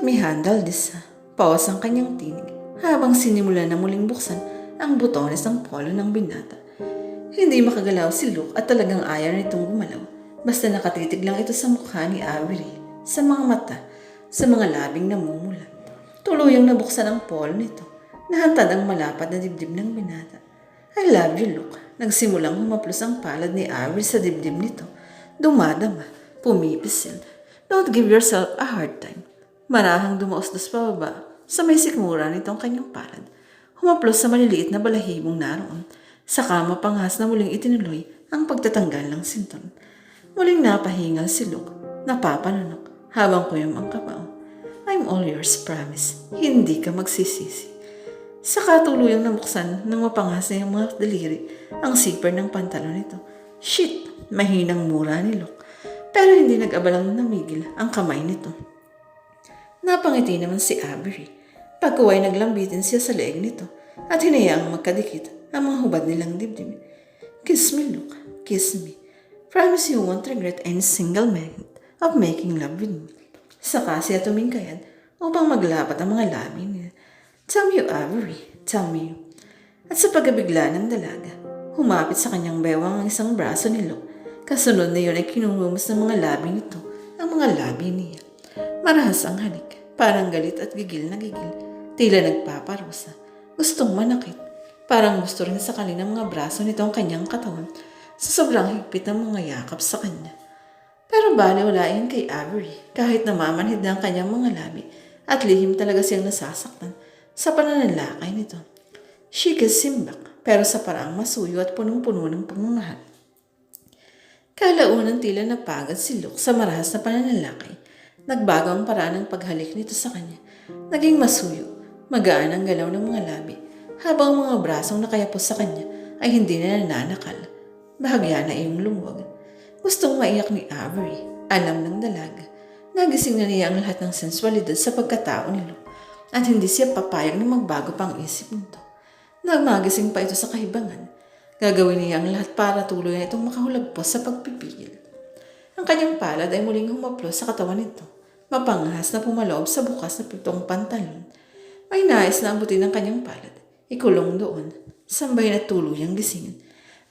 Let me handle this. Pawas ang kanyang tinig habang sinimula na muling buksan ang butones ng polo ng binata. Hindi makagalaw si Luke at talagang ayaw nitong gumalaw. Basta nakatitig lang ito sa mukha ni Avery, sa mga mata, sa mga labing namumulat. Tuluyang nabuksan ang polo nito. Nahantad ang malapad na dibdib ng binata. I love you, Luke. Nagsimulang humaplos ang palad ni Avery sa dibdib nito. Dumadama, pumipisil. Don't give yourself a hard time. Marahang dumaos-dos pababa sa may sikmura nitong kanyang palad. Humaplos sa maliliit na balahibong naroon. Saka mapanghas na muling itinuloy ang pagtatanggal ng sinton. Muling napahingal si Luke, napapanunok, habang kuyom ang kapao. I'm all yours, promise. Hindi ka magsisisi. Saka tuluyang nabuksan ng mapanghas na yung mga daliri ang zipper ng pantalon nito. Shit! Mahinang mura ni Luke. Pero hindi nag-abalang namigil ang kamay nito. Napangiti naman si Avery. Pagkuway naglambitin siya sa leeg nito at hinayaang magkadikit ang mga hubad nilang dibdib. Kiss me, Luke. Kiss me. Promise you won't regret any single minute of making love with me. Saka siya tumingkayad upang maglapat ang mga labi niya. Tell me you, Avery. Tell me. At sa pagkabigla ng dalaga, humapit sa kanyang bewang ang isang braso ni Luke. Kasunod na yun ay kinumumos ng mga labi nito ang mga labi niya. Marahas ang halik, parang galit at gigil na gigil. Tila nagpaparusa. Gustong manakit. Parang gusto rin sa ng mga braso nito ang kanyang katawan sa sobrang higpit ng mga yakap sa kanya. Pero bali wala yan kay Avery kahit namamanhid na ang kanyang mga labi at lihim talaga siyang nasasaktan sa pananalakay nito. She kissed him back pero sa paraang masuyo at punong-puno ng pagmamahal. Kalaunan tila napagad si Luke sa marahas na pananalakay. Nagbago ang paraan ng paghalik nito sa kanya. Naging masuyo, magaan ang galaw ng mga labi, habang ang mga brasong nakayapos sa kanya ay hindi na nananakal. Bahagya na iyong lumuwag. Gustong maiyak ni Avery, alam ng dalaga. Nagising na niya ang lahat ng sensualidad sa pagkatao ni Luke at hindi siya papayag na magbago pa ang isip nito. Nagmagising pa ito sa kahibangan. Gagawin niya ang lahat para tuloy na itong makahulagpos sa pagpipigil. Ang kanyang palad ay muling humaplos sa katawan nito. Mapanghas na pumaloob sa bukas na pitong pantalon. May nais na abutin ang kanyang palad. Ikulong doon. Sambay na tuluyang gisingin.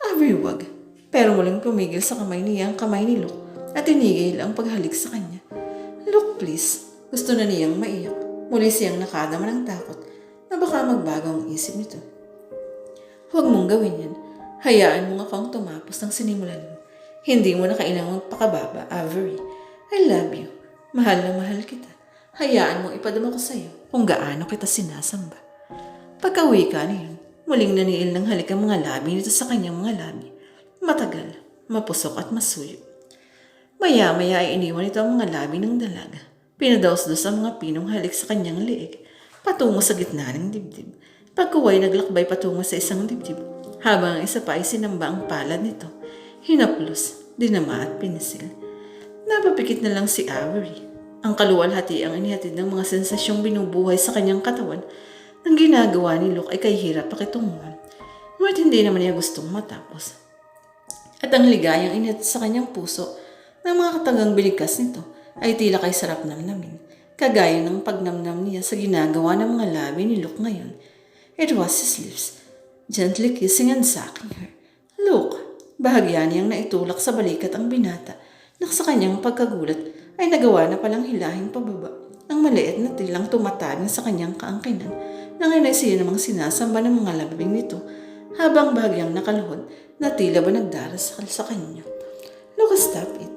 Avery wag. Pero muling pumigil sa kamay niya ang kamay ni Luke at tinigil ang paghalik sa kanya. Luke, please. Gusto na niyang maiyak. Muli siyang nakadama ng takot na baka magbago ang isip nito. Huwag mong gawin yan. Hayaan mo nga akong tumapos ng sinimulan mo. Hindi mo na kailangang magpakababa, Avery. I love you. Mahal na mahal kita. Hayaan mong ipadama ko sa'yo kung gaano kita sinasamba. Pagka-uwi ka niyon, muling naniil ng halik ang mga labi nito sa kanyang mga labi. Matagal, mapusok at masuyo. Maya-maya ay iniwan ito ang mga labi ng dalaga. Pinadaos-dos ang mga pinong halik sa kanyang liig, patungo sa gitna ng dibdib. Pagkuway naglakbay patungo sa isang dibdib, habang ang isa pa ay sinamba ang palad nito. Hinaplos, dinama at pinisil. Napapikit na lang si Avery. Ang kaluwalhati ang inihatid ng mga sensasyong binubuhay sa kanyang katawan. Ang ginagawa ni Luke ay kahirap pakitunguhan. Ngunit hindi naman niya gustong matapos. At ang ligayang inihatid sa kanyang puso ng mga katagang biligkas nito ay tila kay sarap namnamin. Kagaya ng pagnamnam niya sa ginagawa ng mga labi ni Luke ngayon. It was his lips, gently kissing and sucking her. Luke, bahagya niyang naitulak sa balikat ang binata na sa kanyang pagkagulat ay nagawa na palang hilahin pababa ang maliit na tilang tumatagin sa kanyang kaangkinan na ngayon ay siya namang sinasamba ng mga labing nito habang bahagyang nakaluhod na tila ba nagdarasal sa kanya. Look, stop it.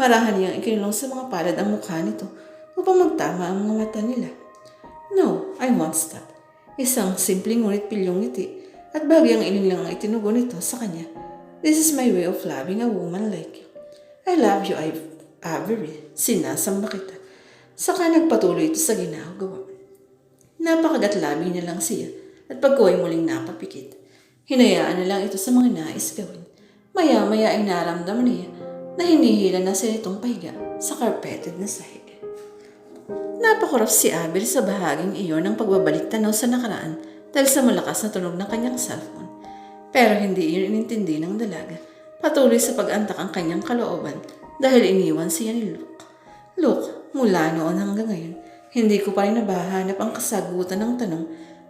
Marahan niyang ikinulong sa mga palad ang mukha nito upang magtama ang mga mata nila. No, I won't stop. Isang simpleng ngunit pilyong ngiti at bahagyang iling lang ang itinugon nito sa kanya. This is my way of loving a woman like you. I love you, I've Avery. Sinasamba kita. Saka nagpatuloy ito sa ginagawa. Napakagatlabi na lang siya at pagkuhay muling napapikit. Hinayaan na lang ito sa mga nais gawin. Maya-maya ay naramdaman niya na hinihila na siya itong pahiga sa carpeted na sahig. Napakurap si Abel sa bahaging iyon ng pagbabalik tanaw sa nakaraan dahil sa malakas na tunog ng kanyang cellphone. Pero hindi inintindi ng dalaga. Patuloy sa pag-antak ang kanyang kalooban dahil iniwan siya ni Luke. Luke, mula noon hanggang ngayon, Hindi ko pa rin nabahanap ang kasagutan ng tanong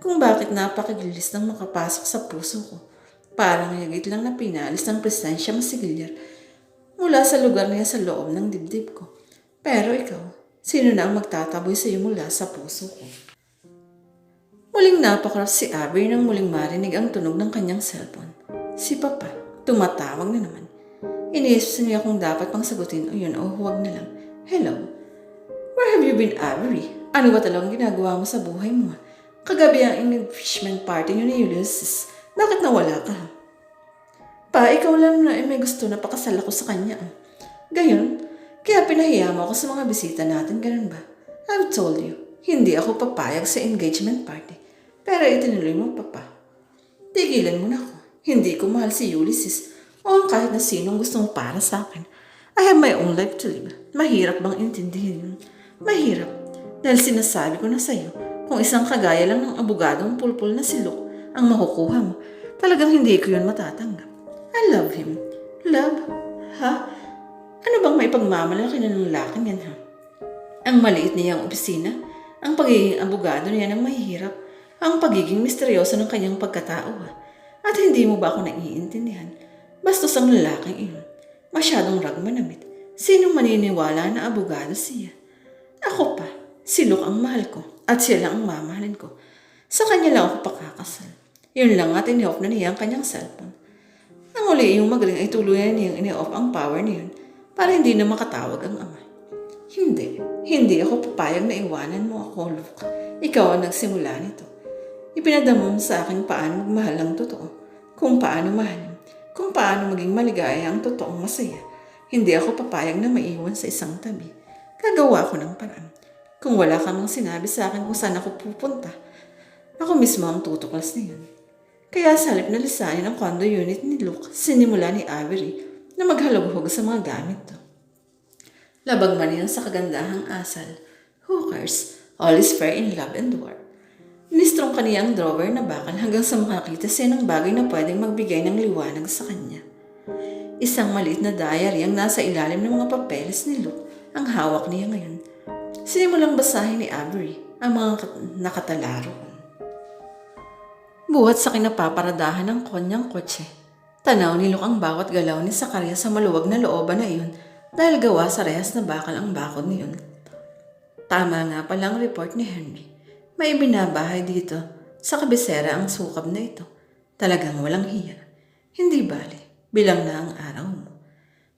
kung bakit napakagilis nang makapasok sa puso ko. Parang yagit lang na pinalis ng presensya masigilyar mula sa lugar niya sa loob ng dibdib ko. Pero ikaw, sino na ang magtataboy sa iyo mula sa puso ko? Muling napakarap si Abby nang muling marinig ang tunog ng kanyang cellphone. Si Papa, tumatawag na naman. Iniisip niya kung dapat pang sagutin o yun o huwag na lang. Hello? Where have you been, Avery? Ano ba talagang ginagawa mo sa buhay mo? Kagabi ang engagement party niyo ni Ulysses. Bakit nawala ka? Pa, ikaw lang na eh, may gusto na pakasal ako sa kanya. Gayon, kaya pinahiya mo ako sa mga bisita natin, ganun ba? I've told you, hindi ako papayag sa engagement party. Pero itinuloy mo, Papa. Tigilan mo na ako. Hindi ko mahal si Ulysses o ang kahit na sinong gustong para sa akin. I have my own life to live. Mahirap bang intindihin yun? Mahirap. Dahil sinasabi ko na sa'yo, kung isang kagaya lang ng abogadong pulpul na si Luke ang makukuha mo, talagang hindi ko yun matatanggap. I love him. Love? Ha? Ano bang may pagmamalaki na ng laking yan, ha? Ang maliit niyang opisina, ang pagiging abogado niya ng mahihirap, ang pagiging misteryoso ng kanyang pagkatao? At hindi mo ba ako naiintindihan? Bastos ang lalaking iyon. Masyadong ragmanamit. Sinong maniniwala na abogado siya? Ako pa, si Luke ang mahal ko at siya lang ang mamahalin ko. Sa kanya lang ako pakakasal. Yun lang at ini-off na niya ang kanyang cellphone. Nang uli yung magaling ay tuluyan niyang ini-off ang power niyon para hindi na makatawag ang ama. Hindi, hindi ako papayag na iwanan mo ako, Luke. Ikaw ang nagsimula nito. Ipinadama mo sa akin paano magmahal ang totoo, kung paano mahalin, kung paano maging maligaya ang totoong masaya. Hindi ako papayag na maiwan sa isang tabi. Gagawa ko ng paraan. Kung wala ka mang sinabi sa akin kung saan ako pupunta, ako mismo ang tutuklas na yun. Kaya sa halip na lisanin ang condo unit ni Luke, sinimula ni Avery na maghalughog sa mga gamit to. Labag man yan sa kagandahang asal. Who cares? All is fair in love and war. Nistrong kaniyang drawer na bakal hanggang sa makakita siya ng bagay na pwedeng magbigay ng liwanag sa kanya. Isang maliit na diary ang nasa ilalim ng mga papeles ni Luke ang hawak niya ngayon. Sinimulang basahin ni Avery ang mga kat- nakatalaro. Buhat sa kinapaparadahan ng kanyang kotse. Tanaw ni Luke ang bawat galaw ni Sakaria sa maluwag na looban na iyon dahil gawa sa rehas na bakal ang bakod niyon. Tama nga pala ang report ni Henry. May binabahay dito. Sa kabisera ang sukab na ito. Talagang walang hiya. Hindi bali. Bilang na ang araw mo.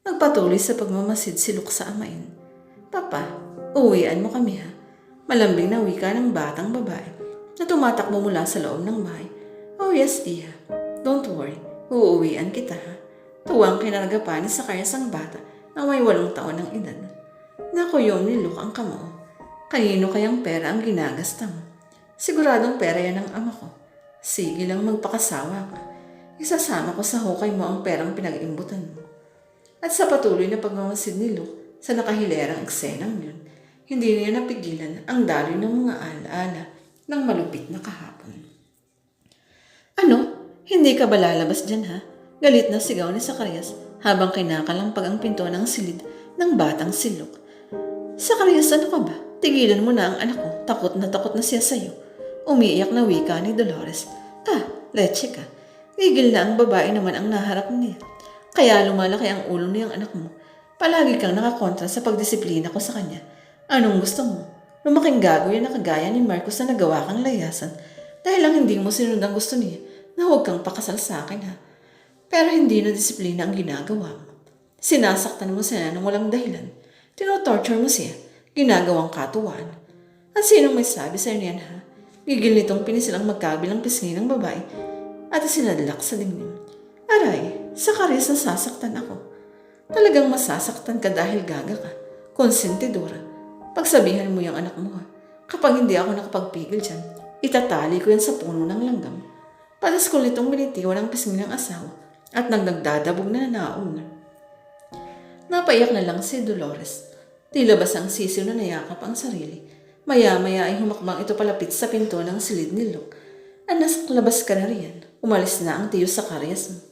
Nagpatuloy sa pagmamasid si Luke sa amain. Papa, uwian mo kami ha. Malambing na wika ng batang babae na tumatakbo mula sa loob ng bahay. Oh yes, Tia. Don't worry. Uuwian kita ha. Tuwang kinaragapan ni sa ang bata na may walong taon ng edad. Nakuyom ni Luke ang kamao. Kanino kayang pera ang ginagasta mo? Siguradong pera yan ng ama ko. Sige lang magpakasawa ka. Isasama ko sa hukay mo ang perang pinag-imbutan mo. At sa patuloy na pagmamasid ni Luke sa nakahilerang eksenang yun, hindi niya napigilan ang daloy ng mga alaala ng malupit na kahapon. Ano? Hindi ka ba lalabas dyan ha? Galit na sigaw ni Zacarias habang kinakalampag ang pinto ng silid ng batang si Luke. Zacarias, ano ka ba? Tigilan mo na ang anak ko. Takot na takot na siya sa'yo. Umiiyak na wika ni Dolores. Ah, leche ka. Gigil na ang babae naman ang naharap niya. Kaya lumalaki ang ulo niyang anak mo. Palagi kang nakakontra sa pagdisiplina ko sa kanya. Anong gusto mo? Lumaking gago yan na kagaya ni Marcos na nagawa kang layasan dahil lang hindi mo sinunod ang gusto niya na huwag kang pakasal sa akin ha. Pero hindi na disiplina ang ginagawa mo. Sinasaktan mo siya ng walang dahilan. Tinotorture mo siya. Ginagawang katuwaan. At sino may sabi sa niyan ha? Gigil nitong pinisilang magkabilang pisngi ng babae at sinadlak sa dingding. Aray, sa karis na sasaktan ako. Talagang masasaktan ka dahil gaga ka. Konsentidora. Pagsabihan mo yung anak mo ha. Kapag hindi ako nakapagpigil dyan, itatali ko yan sa puno ng langgam. Patas ko nitong binitiwan ang pisngi ng asawa at nang nagdadabog na nauna. Napaiyak na lang si Dolores. Tila basang sisiw na nayakap ang sarili. Maya-maya ay humakbang ito palapit sa pinto ng silid ni Luke. Anas, labas ka na riyan. Umalis na ang tiyo sa karyas mo.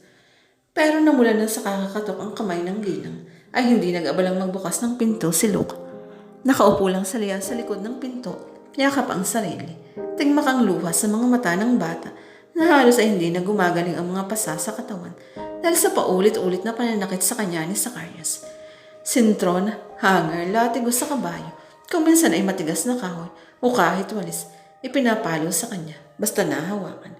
Pero namula na sa kakakatok ang kamay ng ginang, ay hindi nag-abalang magbukas ng pinto si Luke. Nakaupo lang sa liya sa likod ng pinto, yakap ang sarili. Tigmak ang luha sa mga mata ng bata na halos ay hindi na gumagaling ang mga pasa sa katawan dahil sa paulit-ulit na pananakit sa kanya ni Zacarias. Sintron, hanger, latigo sa kabayo, kung minsan ay matigas na kahoy o kahit walis, ipinapalo sa kanya basta nahawakan.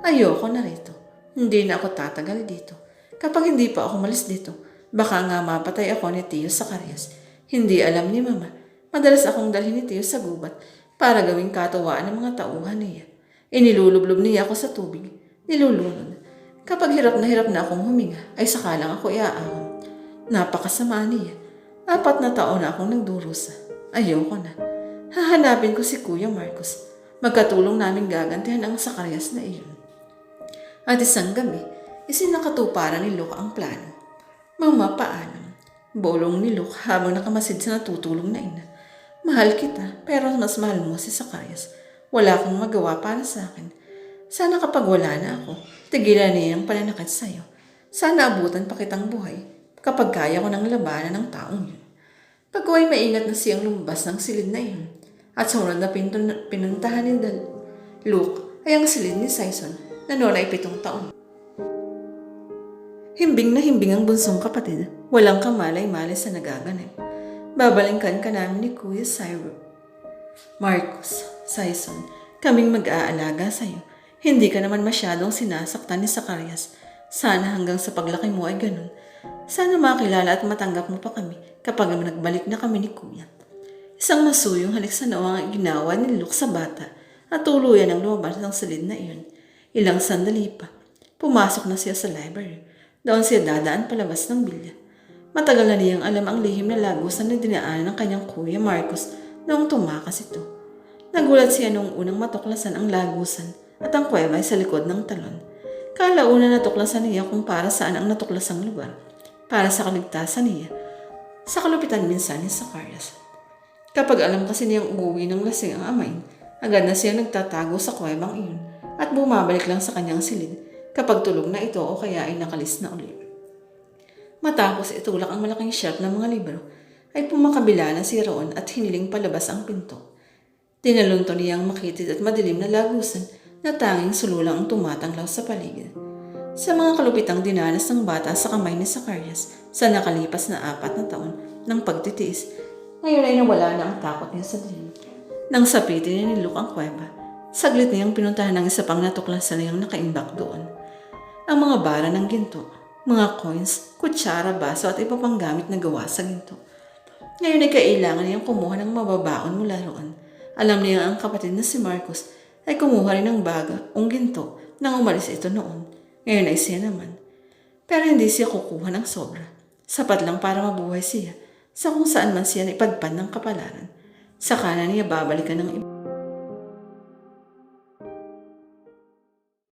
Ayoko na rito. Hindi na ako tatagal dito. Kapag hindi pa ako malis dito, baka nga mapatay ako ni Tio Zacarias. Hindi alam ni Mama. Madalas akong dalhin ni Tio sa gubat para gawing katuwaan ng mga tauhan niya. Inilulublob niya ako sa tubig. Nilulunod. Kapag hirap na hirap na akong huminga, ay saka lang ako iaahon. Napakasama niya. Apat na taon na akong nagdurusa. Ayoko na. Hahanapin ko si Kuya Marcos. Magkatulong namin gagantihan ang Zacarias na iyon. At isang gabi, isinakatuparan ni Luke ang plano. Mama, paalam. Bolong ni Luke habang nakamasid sa natutulong na ina. Mahal kita, pero mas mahal mo si Zacarias. Wala kang magawa para sa akin. Sana kapag wala na ako, tigilan niya ang pananakit sa'yo. Sana abutan pa kitang buhay kapag kaya ko ng labanan ng taong yun. Pag ay maingat na siyang lumabas ng silid na iyon at sa unod na pinuntahan ni Dal Luke ay ang silid ni Sison na noon ay pitong taon. Himbing na himbing ang bunsong kapatid, walang kamalay-malay sa nagaganap. Babalingkan ka namin ni Kuya Cyrus. Marcos, Sison, kaming mag-aalaga sa'yo. Hindi ka naman masyadong sinasaktan ni Zacarias. Sana hanggang sa paglaki mo ay ganun. Sana makilala at matanggap mo pa kami kapag nagbalik na kami ni Kuya. Isang masuyong halik sa noo ang ginawa ni Luke sa bata at tuluyan ang lumabas ng silid na iyon. Ilang sandali pa, pumasok na siya sa library. Doon siya dadaan palabas ng bilya. Matagal na niyang alam ang lihim na lagusan na dinaanan ng kanyang kuya Marcos noong tumakas ito. Nagulat siya noong unang matuklasan ang lagusan at ang kuweba ay sa likod ng talon. Kalauna natuklasan niya kung para saan ang natuklasang lugar. Para sa kaligtasan niya. Sa kalupitan minsan ni Zacarias. Kapag alam kasi niyang uuwi ng lasing ang amay, agad na siya nagtatago sa kuwebang iyon at bumabalik lang sa kanyang silid kapag tulog na ito o kaya ay nakalis na ulit. Matapos itulak ang malaking shelf ng mga libro, ay pumakabila na si Roon at hiniling palabas ang pinto. Tinalunto niyang makitid at madilim na lagusan na tanging sululang ang tumatanglaw sa paligid. Sa mga kalupitang dinanas ng bata sa kamay ni Zacarias sa nakalipas na apat na taon ng pagtitiis, ngayon ay nawala na ang takot niya sa dilim. Nang sapitin ni Luke ang kuweba, saglit niyang pinuntahan ng isa pang natuklasan niyang nakaimbak doon. Ang mga bara ng ginto, mga coins, kutsara, baso at iba pang gamit na gawa sa ginto. Ngayon ay kailangan niyang kumuha ng mababaon mula roon. Alam niya ang kapatid na si Marcos ay kumuha rin ng baga o ginto nang umalis ito noon. Ngayon ay siya naman. Pero hindi siya kukuha ng sobra. Sapat lang para mabuhay siya sa kung saan man siya ipadpan ng kapalaran. Sa kanan niya babalikan ng iba.